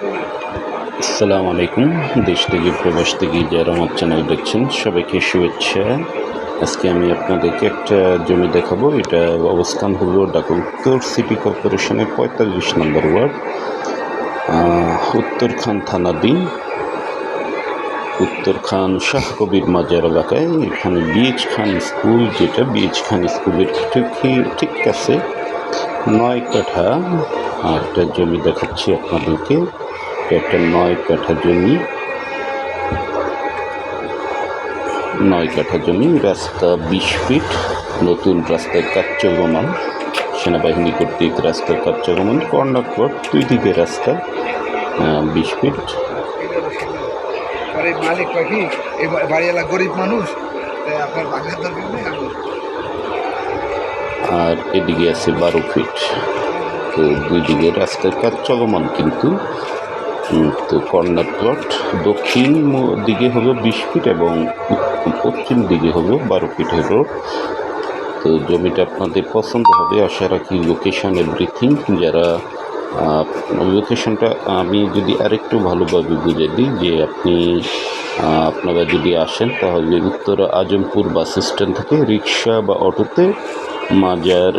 আসসালামু আলাইকুম। দেশ থেকে প্রবাস থেকে যারা আমার চ্যানেল দেখছেন সবাইকে শুভেচ্ছা। আজকে আমি আপনাদেরকে একটা জমি দেখাবো। এটা অবস্থান হলো ঢাকা উত্তর সিটি কর্পোরেশনের পঁয়তাল্লিশ নম্বর ওয়ার্ড আহ, উত্তরখান থানাধীন উত্তরখান শাহ কবির মাজার এলাকায় এখানে বিএচ খান স্কুল যেটা বিএচ খান স্কুলের ঠিক ঠিক কাছে নয় কাঠা। একটা জমি দেখাচ্ছি আপনাদেরকে। একটা নয় কাঠা জমি। নয় কাঠা জমি রাস্তা বিশ ফিট নতুন রাস্তায় কাজ চলমান সেনাবাহিনী কর্তৃক রাস্তার কাজ চলমান দুই দিকে রাস্তা বিশ ফিট। আর মালিক পাখি বাড়িওয়ালা গরিব মানুষ আপনার বাঘের দরকার নেই আর? এদিকে আছে বারো ফিট। তো দুই দিকে রাস্তার কাজ চলমান কিন্তু কর্নার প্লট দক্ষিণ দিকে হলো বিশ ফিট এবং পশ্চিম দিকে হলো বারো ফিটের রোড তো জমিটা আপনাদের পছন্দ হবে, আশা রাখি লোকেশন এভরিথিং যারা লোকেশনটা আমি যদি আরেকটু ভালোভাবে বুঝে দিই, যে আপনি আপনারা যদি আসেন, তাহলে উত্তর আজমপুর বাস স্ট্যান্ড থেকে রিক্সা বা অটোতে মাজার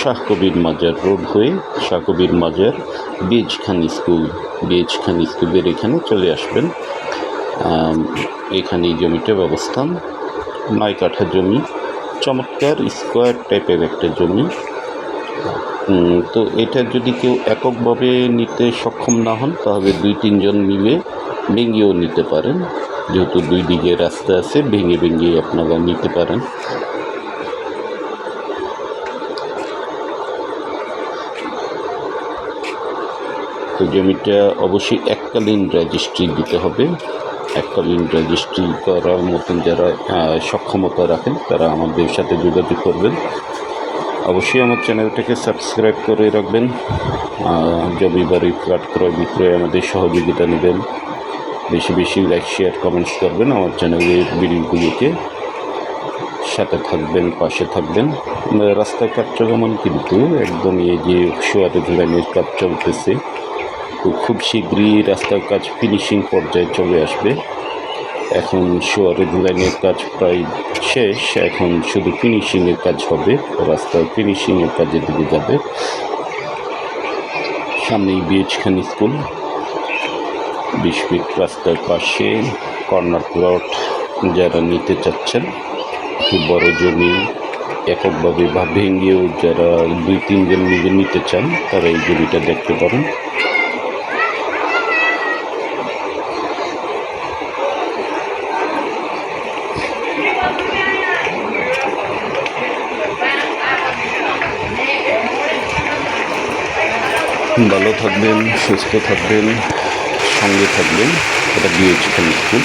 শাহ কবির মাজার রোড হয়ে শাহ কবির মাজার বীজ খান স্কুল বীজ খান স্কুলের এখানে চলে আসবেন। এখানে এই জমিটার অবস্থান। নয় কাঠা জমি, চমৎকার স্কোয়ার টাইপের একটা জমি। তো এটা যদি কেউ এককভাবে নিতে সক্ষম না হন, তাহলে দুই তিনজন মিলে ভেঙেও নিতে পারেন। যেহেতু দুই দিকে রাস্তা আছে, ভেঙে ভেঙে আপনারা নিতে পারেন। তো জমিটা অবশ্যই এককালীন রেজিস্ট্রি দিতে হবে। এককালীন রেজিস্ট্রি করার মতন যারা সক্ষমতা রাখেন তারা আমাদের সাথে যোগাযোগ করবেন। অবশ্যই আমার চ্যানেলটাকে সাবস্ক্রাইব করে রাখবেন। জমি বাড়ি ফ্ল্যাট ক্রয় বিক্রয় আমাদের সহযোগিতা নেবেন। বেশি বেশি লাইক শেয়ার কমেন্টস করবেন আমার চ্যানেলের ভিডিওগুলিকে। সাথে থাকবেন পাশে থাকবেন। আহ, রাস্তার কাজ চলমান কিন্তু একদম এই যে সোয়ারেজ লাইনের কাজ চলতেছে। খুব শীঘ্রই রাস্তার কাজ ফিনিশিং পর্যায়ে চলে আসবে। এখন শোয়ারেজ লাইনের কাজ প্রায় শেষ, এখন শুধু ফিনিশিংয়ের কাজ হবে, রাস্তার ফিনিশিংয়ের কাজের দিকে যাবে। সামনেই বিএচ খান স্কুল বিশ ফিট রাস্তার পাশে কর্নার প্লট যারা নিতে চাচ্ছেন, একটু বড় জমি, এককভাবে বা ভেঙেও যারা দুই তিনজন মিলে নিতে চান, তারা এই জমিটা দেখতে পারেন। ভালো থাকবেন, সুস্থ থাকবেন, সঙ্গে থাকবেন। এটা খান স্কুল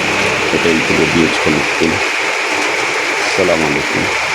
এটাই হলো খান স্কুল সালাম আলাইকুম।